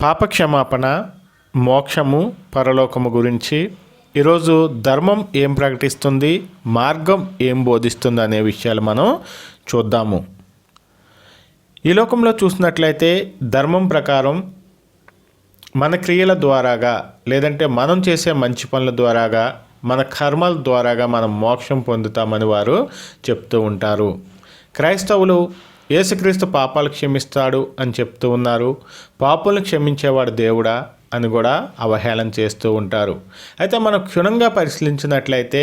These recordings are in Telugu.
పాపక్షమాపణ మోక్షము పరలోకము గురించి ఈరోజు ధర్మం ఏం ప్రకటిస్తుంది మార్గం ఏం బోధిస్తుంది అనే విషయాలు మనం చూద్దాము. ఈ లోకంలో చూసినట్లయితే ధర్మం ప్రకారం మన క్రియల ద్వారాగా లేదంటే మనం చేసే మంచి పనుల ద్వారాగా మన కర్మల ద్వారాగా మనం మోక్షం పొందుతామని వారు చెప్తూ ఉంటారు. క్రైస్తవులు యేసుక్రీస్తు పాపాలు క్షమిస్తాడు అని చెప్తూ ఉన్నారు. పాపులను క్షమించేవాడు దేవుడా అని కూడా అవహేళన చేస్తూ ఉంటారు. అయితే మనం క్షుణ్ణంగా పరిశీలించినట్లయితే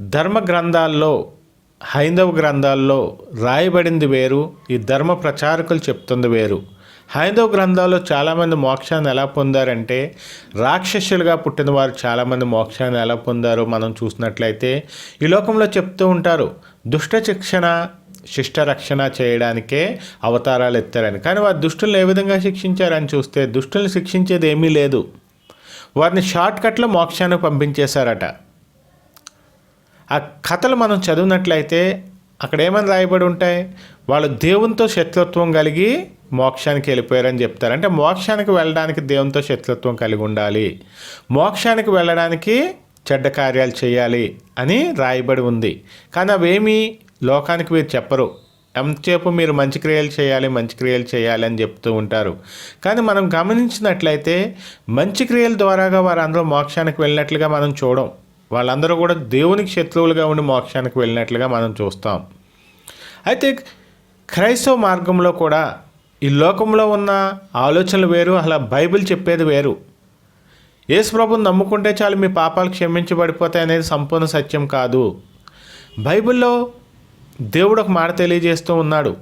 ధర్మ గ్రంథాల్లో హైందవ గ్రంథాల్లో రాయబడింది వేరు ఈ ధర్మ ప్రచారకులు చెప్తుంది వేరు. హైందవ గ్రంథాల్లో చాలామంది మోక్షాన్ని ఎలా పొందారంటే రాక్షసులుగా పుట్టిన వారు చాలామంది మోక్షాన్ని ఎలా పొందారో మనం చూసినట్లయితే ఈ లోకంలో చెప్తూ ఉంటారు దుష్ట శిక్షణ శిష్ట రక్షణ చేయడానికే అవతారాలు ఎత్తారని కానీ వారు దుష్టులను ఏ విధంగా శిక్షించారని చూస్తే దుష్టులను శిక్షించేది ఏమీ లేదు. వారిని షార్ట్కట్లో మోక్షానికి పంపించేశారట. ఆ కథలు మనం చదివినట్లయితే అక్కడ ఏమని రాయబడి ఉంటాయి? వాళ్ళు దేవునితో శత్రుత్వం కలిగి మోక్షానికి వెళ్ళిపోయారని చెప్తారు. అంటే మోక్షానికి వెళ్ళడానికి దేవునితో శత్రుత్వం కలిగి ఉండాలి. మోక్షానికి వెళ్ళడానికి చెడ్డ కార్యాలు చేయాలి అని రాయబడి ఉంది. కానీ అవేమీ లోకానికి మీరు చెప్పరు. ఎంతసేపు మీరు మంచి క్రియలు చేయాలి మంచి క్రియలు చేయాలి అని చెప్తూ ఉంటారు. కానీ మనం గమనించినట్లయితే మంచి క్రియల ద్వారాగా వారందరూ మోక్షానికి వెళ్ళినట్లుగా మనం చూడం. వాళ్ళందరూ కూడా దేవునికి శత్రువులుగా ఉండి మోక్షానికి వెళ్ళినట్లుగా మనం చూస్తాం. అయితే క్రైస్తవ మార్గంలో కూడా ఈ లోకంలో ఉన్న ఆలోచనలు వేరు అలా బైబిల్ చెప్పేది వేరు. యేసు ప్రభుని నమ్ముకుంటే చాలు మీ పాపాలు క్షమించబడిపోతాయి అనేది సంపూర్ణ సత్యం కాదు. బైబిల్లో దేవుడు ఒక మాట తెలియజేస్తూ ఉన్నాడు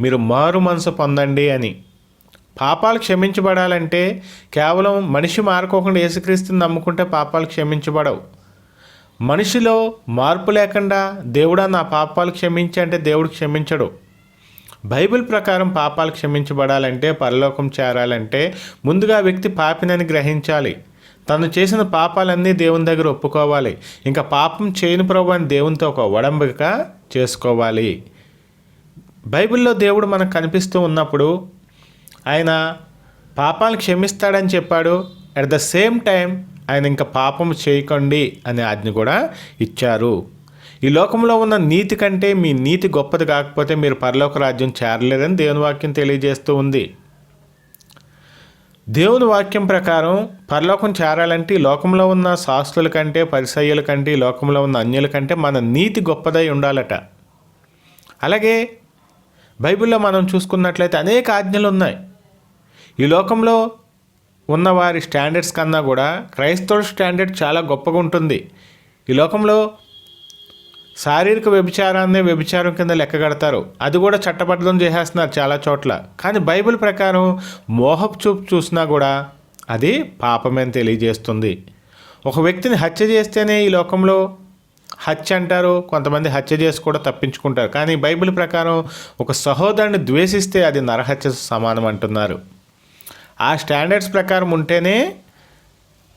మీరు మారు మనసు పొందండి అని. పాపాలు క్షమించబడాలంటే కేవలం మనిషి మారుకోకుండా యేసుక్రీస్తుని నమ్ముకుంటే పాపాలు క్షమించబడవు. మనిషిలో మార్పు లేకుండా దేవుడా నా పాపాలు క్షమించి అంటే దేవుడు క్షమించడు. బైబిల్ ప్రకారం పాపాలు క్షమించబడాలంటే పరలోకం చేరాలంటే ముందుగా వ్యక్తి పాపినని గ్రహించాలి. తను చేసిన పాపాలన్నీ దేవుని దగ్గర ఒప్పుకోవాలి. ఇంకా పాపం చేయని ప్రభు అని దేవునితో ఒక ఒడంబిక చేసుకోవాలి. బైబిల్లో దేవుడు మనకు కనిపిస్తూ ఉన్నప్పుడు ఆయన పాపాలను క్షమిస్తాడని చెప్పాడు. అట్ ద సేమ్ టైం ఆయన ఇంకా పాపం చేయకండి అనే ఆజ్ఞ కూడా ఇచ్చారు. ఈ లోకంలో ఉన్న నీతి కంటే మీ నీతి గొప్పది కాకపోతే మీరు పరలోక రాజ్యం చేరలేదని దేవుని వాక్యం తెలియజేస్తూ ఉంది. దేవుని వాక్యం ప్రకారం పరలోకం చేరాలంటే లోకంలో ఉన్న శాస్త్రుల కంటే పరిసయ్యుల కంటే లోకంలో ఉన్న అన్యుల కంటే మన నీతి గొప్పదై ఉండాలట. అలాగే బైబిల్లో మనం చూసుకున్నట్లయితే అనేక ఆజ్ఞలు ఉన్నాయి. ఈ లోకంలో ఉన్న వారి స్టాండర్డ్స్ కన్నా కూడా క్రైస్తవుల స్టాండర్డ్ చాలా గొప్పగా ఉంటుంది. ఈ లోకంలో శారీరక వ్యభిచారాన్ని వ్యభిచారం కింద లెక్కగడతారు అది కూడా చట్టబద్ధం చేసేస్తున్నారు చాలా చోట్ల. కానీ బైబిల్ ప్రకారం మోహపు చూపు చూసినా కూడా అది పాపమే తెలియజేస్తుంది. ఒక వ్యక్తిని హత్య చేస్తేనే ఈ లోకంలో హత్య అంటారు. కొంతమంది హత్య చేసి కూడా తప్పించుకుంటారు. కానీ బైబిల్ ప్రకారం ఒక సహోదరుని ద్వేషిస్తే అది నరహత్య సమానం అంటున్నారు. ఆ స్టాండర్డ్స్ ప్రకారం ఉంటేనే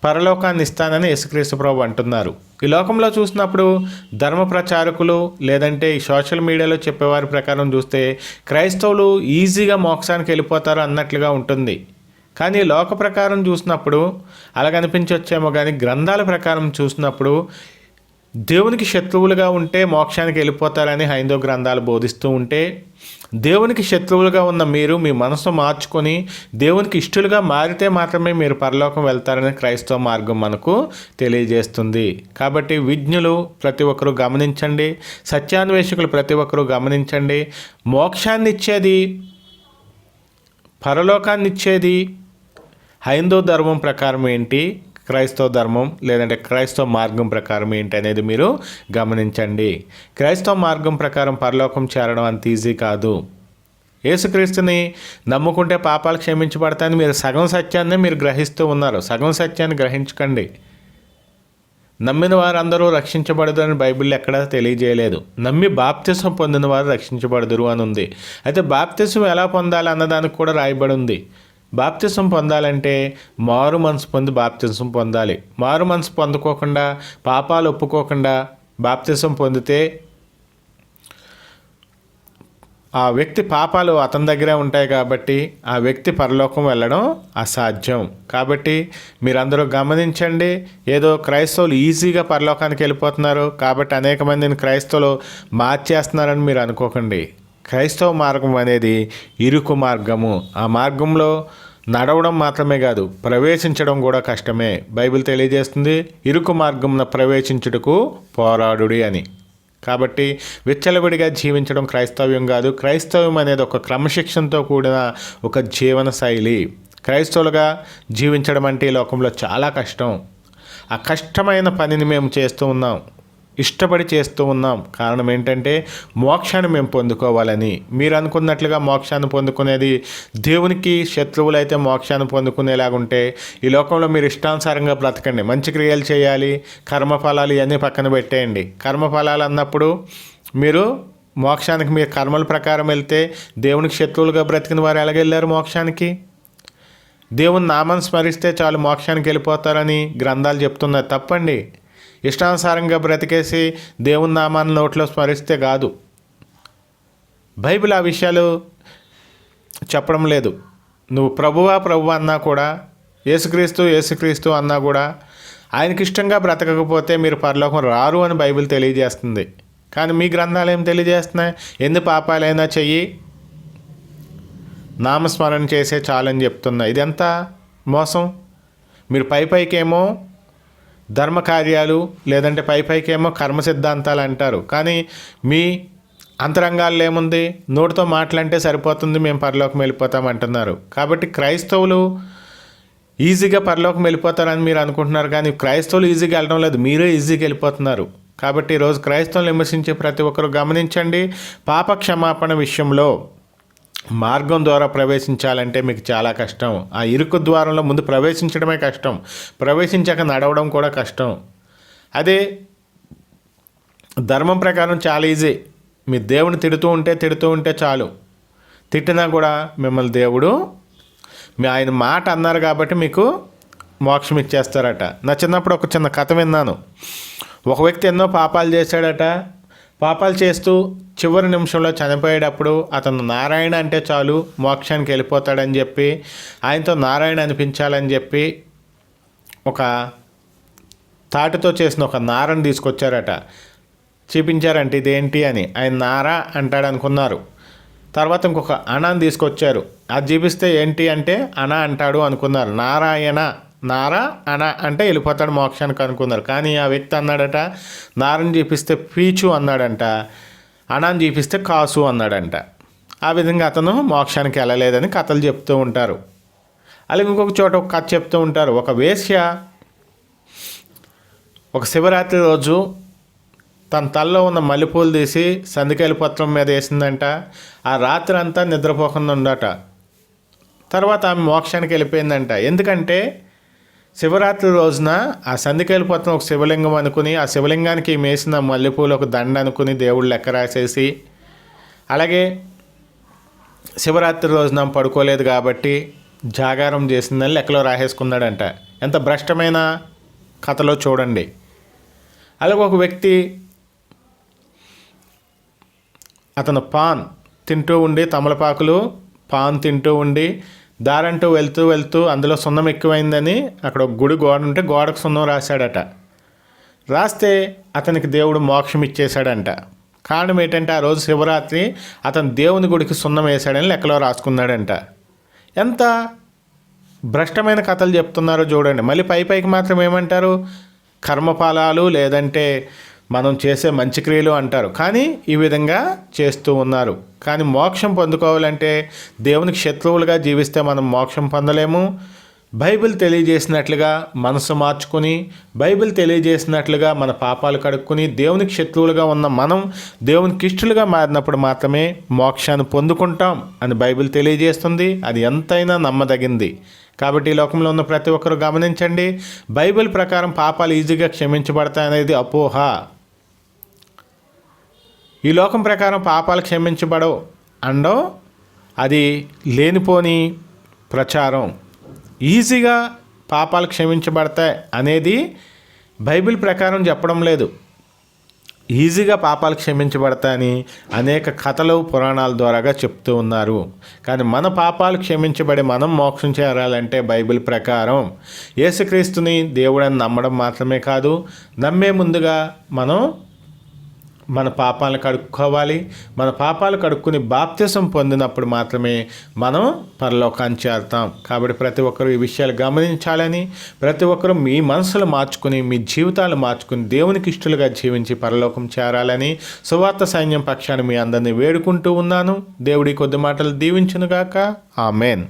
పరలోకాన్ని ఇస్తానని యేసుక్రీస్తు ప్రభు అంటున్నారు. ఈ లోకంలో చూసినప్పుడు ధర్మ ప్రచారకులు లేదంటే ఈ సోషల్ మీడియాలో చెప్పేవారి ప్రకారం చూస్తే క్రైస్తవులు ఈజీగా మోక్షానికి వెళ్ళిపోతారు అన్నట్లుగా ఉంటుంది. కానీ లోక ప్రకారం చూసినప్పుడు అలాగనిపించవచ్చేమో కానీ గ్రంథాల ప్రకారం చూసినప్పుడు దేవునికి శత్రువులుగా ఉంటే మోక్షానికి వెళ్ళిపోతారని హైందవ గ్రంథాలు బోధిస్తూ ఉంటే దేవునికి శత్రువులుగా ఉన్న మీరు మీ మనసు మార్చుకొని దేవునికి ఇష్టలుగా మారితే మాత్రమే మీరు పరలోకం వెళ్తారని క్రైస్తవ మార్గం మనకు తెలియజేస్తుంది. కాబట్టి విజ్ఞులు ప్రతి ఒక్కరూ గమనించండి సత్యాన్వేషకులు ప్రతి ఒక్కరూ గమనించండి. మోక్షాన్ని ఇచ్చేది పరలోకాన్ని ఇచ్చేది హైందవ ధర్మం ప్రకారం ఏంటి? క్రైస్తవ ధర్మం లేదంటే క్రైస్తవ మార్గం ప్రకారం ఏంటి అనేది మీరు గమనించండి. క్రైస్తవ మార్గం ప్రకారం పరలోకం చేరడం అంత ఈజీ కాదు. యేసుక్రీస్తుని నమ్ముకుంటే పాపాలు క్షమించబడతాయని మీరు సగం సత్యాన్ని మీరు గ్రహిస్తూ ఉన్నారు. సగం సత్యాన్ని గ్రహించకండి. నమ్మిన వారందరూ రక్షించబడదు అని బైబిల్ ఎక్కడా తెలియజేయలేదు. నమ్మి బాప్తిసం పొందిన వారు రక్షించబడదురు అని ఉంది. అయితే బాప్తిసం ఎలా పొందాలి అన్నదానికి కూడా రాయబడి ఉంది. బాప్తిసం పొందాలంటే మారు మనసు పొంది బాప్తిసం పొందాలి. మారు మనసు పొందుకోకుండా పాపాలు ఒప్పుకోకుండా బాప్తిసం పొందితే ఆ వ్యక్తి పాపాలు అతని దగ్గరే ఉంటాయి కాబట్టి ఆ వ్యక్తి పరలోకం వెళ్ళడం అసాధ్యం. కాబట్టి మీరందరూ గమనించండి ఏదో క్రైస్తవులు ఈజీగా పరలోకానికి వెళ్ళిపోతున్నారు కాబట్టి అనేక మందిని క్రైస్తవులు మార్చేస్తున్నారని మీరు అనుకోకండి. క్రైస్తవ మార్గం అనేది ఇరుకు మార్గము. ఆ మార్గంలో నడవడం మాత్రమే కాదు ప్రవేశించడం కూడా కష్టమే. బైబిల్ తెలియజేస్తుంది ఇరుకు మార్గంన ప్రవేశించుటకు పోరాడుడి అని. కాబట్టి విచ్చలవిడిగా జీవించడం క్రైస్తవ్యం కాదు. క్రైస్తవ్యం అనేది ఒక క్రమశిక్షణతో కూడిన ఒక జీవన శైలి. క్రైస్తవులుగా జీవించడం అంటే ఈ లోకంలో చాలా కష్టం. ఆ కష్టమైన పనిని మేము చేస్తూ ఉన్నాం. ఇష్టపడి చేస్తూ ఉన్నాం. కారణం ఏంటంటే మోక్షాన్ని మేము పొందుకోవాలని. మీరు అనుకున్నట్లుగా మోక్షాన్ని పొందుకునేది దేవునికి శత్రువులు అయితే మోక్షాన్ని పొందుకునేలాగుంటే ఈ లోకంలో మీరు ఇష్టానుసారంగా బ్రతకండి. మంచి క్రియలు చేయాలి కర్మఫలాలు ఇవన్నీ పక్కన పెట్టేయండి. కర్మఫలాలు అన్నప్పుడు మీరు మోక్షానికి మీరు కర్మల ప్రకారం వెళ్తే దేవునికి శత్రువులుగా బ్రతికిన వారు ఎలాగెళ్ళారు మోక్షానికి? దేవుని నామాన్ని స్మరిస్తే చాలు మోక్షానికి వెళ్ళిపోతారని గ్రంథాలు చెప్తున్నారు తప్పండి. ఇష్టానుసారంగా బ్రతికేసి దేవుని నామాన్ని నోట్లో స్మరిస్తే కాదు. బైబిల్ ఆ విషయాలు చెప్పడం లేదు. నువ్వు ప్రభువా ప్రభు అన్నా కూడా యేసుక్రీస్తు యేసుక్రీస్తు అన్నా కూడా ఆయనకి ఇష్టంగా బ్రతకకపోతే మీరు పరలోకం రారు అని బైబిల్ తెలియజేస్తుంది. కానీ మీ గ్రంథాలు ఏం తెలియజేస్తున్నాయి? ఎన్ని పాపాలైనా చెయ్యి నామస్మరణ చేసే చాలని చెప్తున్నా. ఇదంతా మోసం? మీరు పై పైకేమో ధర్మ కార్యాలు లేదంటే పై పైకేమో కర్మ సిద్ధాంతాలు అంటారు. కానీ మీ అంతరంగాల్లో ఏముంది? నోటితో మాటలంటే సరిపోతుంది మేము పరలోకం వెళ్ళిపోతాం అంటున్నారు. కాబట్టి క్రైస్తవులు ఈజీగా పరలోకం వెళ్ళిపోతారని మీరు అనుకుంటున్నారు కానీ క్రైస్తవులు ఈజీగా వెళ్ళడం లేదు. మీరే ఈజీగా వెళ్ళిపోతున్నారు. కాబట్టి ఈరోజు క్రైస్తవులు విమర్శించే ప్రతి ఒక్కరు గమనించండి. పాప క్షమాపణ విషయంలో మార్గం ద్వారా ప్రవేశించాలంటే మీకు చాలా కష్టం. ఆ ఇరుకు ద్వారంలో ముందు ప్రవేశించడమే కష్టం. ప్రవేశించాక నడవడం కూడా కష్టం. అదే ధర్మం ప్రకారం చాలా ఈజీ. మీ దేవుని తిడుతూ ఉంటే తిడుతూ ఉంటే చాలు. తిట్టినా కూడా మిమ్మల్ని దేవుడు మీ ఆయన మాట అన్నారు కాబట్టి మీకు మోక్షం ఇచ్చేస్తారట. నా చిన్నప్పుడు ఒక చిన్న కథ విన్నాను. ఒక వ్యక్తి ఎన్నో పాపాలు చేశాడట. పాపాలు చేస్తూ చివరి నిమిషంలో చనిపోయేటప్పుడు అతను నారాయణ అంటే చాలు మోక్షానికి వెళ్ళిపోతాడని చెప్పి ఆయనతో నారాయణ అనిపించాలని చెప్పి ఒక తాటితో చేసిన ఒక నారని తీసుకొచ్చారట. చూపించారంటే ఇదేంటి? అని. ఆయన నారా అంటాడు అనుకున్నారు తర్వాత ఇంకొక అణాన్ని తీసుకొచ్చారు. అది చూపిస్తే ఏంటి అంటే అణ అంటాడు అనుకున్నారు. నారాయణ నారా అన అంటే వెళ్ళిపోతాడు మోక్షానికి అనుకున్నారు. కానీ ఆ వ్యక్తి అన్నాడట నారని చూపిస్తే పీచు అన్నాడంట అణాన్ని చూపిస్తే కాసు అన్నాడంట. ఆ విధంగా అతను మోక్షానికి వెళ్ళలేదని కథలు చెప్తూ ఉంటారు. అలాగే ఇంకొక చోట ఒక కథ చెప్తూ ఉంటారు. ఒక వేశ్య ఒక శివరాత్రి రోజు తన తలలో ఉన్న మల్లెపూలు తీసి సందికాయల పత్రం మీద వేసిందంట. ఆ రాత్రి అంతా నిద్రపోకుండా ఉండట తర్వాత ఆమె మోక్షానికి వెళ్ళిపోయిందంట. ఎందుకంటే శివరాత్రి రోజున ఆ సందికాయల పత్రం ఒక శివలింగం అనుకుని ఆ శివలింగానికి మేసిన మల్లెపూలు ఒక దండ అనుకుని దేవుడు లెక్క రాసేసి అలాగే శివరాత్రి రోజున పడుకోలేదు కాబట్టి జాగారం చేసిందని లెక్కలో రాసేసుకున్నాడంట. ఎంత భ్రష్టమైన కథలో చూడండి. అలాగే ఒక వ్యక్తి అతను పాన్ తింటూ ఉండి తమలపాకులు పాన్ తింటూ ఉండి దారంటూ వెళ్తూ వెళ్తూ అందులో సున్నం ఎక్కువైందని అక్కడ ఒక గుడి గోడ ఉంటే గోడకు సున్నం రాశాడట. రాస్తే అతనికి దేవుడు మోక్షం ఇచ్చేశాడంట. కారణం ఏంటంటే ఆ రోజు శివరాత్రి అతను దేవుని గుడికి సున్నం వేశాడని లెక్కలో రాసుకున్నాడంట. ఎంత భ్రష్టమైన కథలు చెప్తున్నారో చూడండి. మళ్ళీ పై పైకి మాత్రం ఏమంటారు? కర్మఫలాలు లేదంటే మనం చేసే మంచి క్రియలు అంటారు. కానీ ఈ విధంగా చేస్తూ ఉన్నారు. కానీ మోక్షం పొందుకోవాలంటే దేవునికి శత్రువులుగా జీవిస్తే మనం మోక్షం పొందలేము. బైబిల్ తెలియజేసినట్లుగా మనసు మార్చుకుని బైబిల్ తెలియజేసినట్లుగా మన పాపాలు కడుక్కుని దేవునికి శత్రువులుగా ఉన్న మనం దేవునికి ఇష్టలుగా మారినప్పుడు మాత్రమే మోక్షాన్ని పొందుకుంటాం అని బైబిల్ తెలియజేస్తుంది. అది ఎంతైనా నమ్మదగింది. కాబట్టి ఈ లోకంలో ఉన్న ప్రతి ఒక్కరు గమనించండి. బైబిల్ ప్రకారం పాపాలు ఈజీగా క్షమించబడతాయనేది అపోహ. ఈ లోకం ప్రకారం పాపాలు క్షమించబడవు అండో అది లేనిపోని ప్రచారం. ఈజీగా పాపాలు క్షమించబడతాయి అనేది బైబిల్ ప్రకారం చెప్పడం లేదు. ఈజీగా పాపాలు క్షమించబడతాయని అనేక కథలు పురాణాల ద్వారాగా చెప్తూ ఉన్నారు. కానీ మన పాపాలు క్షమించబడి మనం మోక్షం చేరాలంటే బైబిల్ ప్రకారం యేసుక్రీస్తుని దేవుడని నమ్మడం మాత్రమే కాదు నమ్మే ముందుగా మనం మన పాపాలను కడుక్కోవాలి. మన పాపాలు కడుక్కుని బాప్త్యసం పొందినప్పుడు మాత్రమే మనం పరలోకాన్ని చేరుతాం. కాబట్టి ప్రతి ఒక్కరూ ఈ విషయాలు గమనించాలని ప్రతి ఒక్కరూ మీ మనసులు మార్చుకుని మీ జీవితాలు మార్చుకుని దేవునికి ఇష్టలుగా జీవించి పరలోకం చేరాలని సువార్త సైన్యం పక్షాన్ని మీ అందరినీ వేడుకుంటూ ఉన్నాను. దేవుడి కొద్ది మాటలు దీవించునుగాక. ఆమెన్.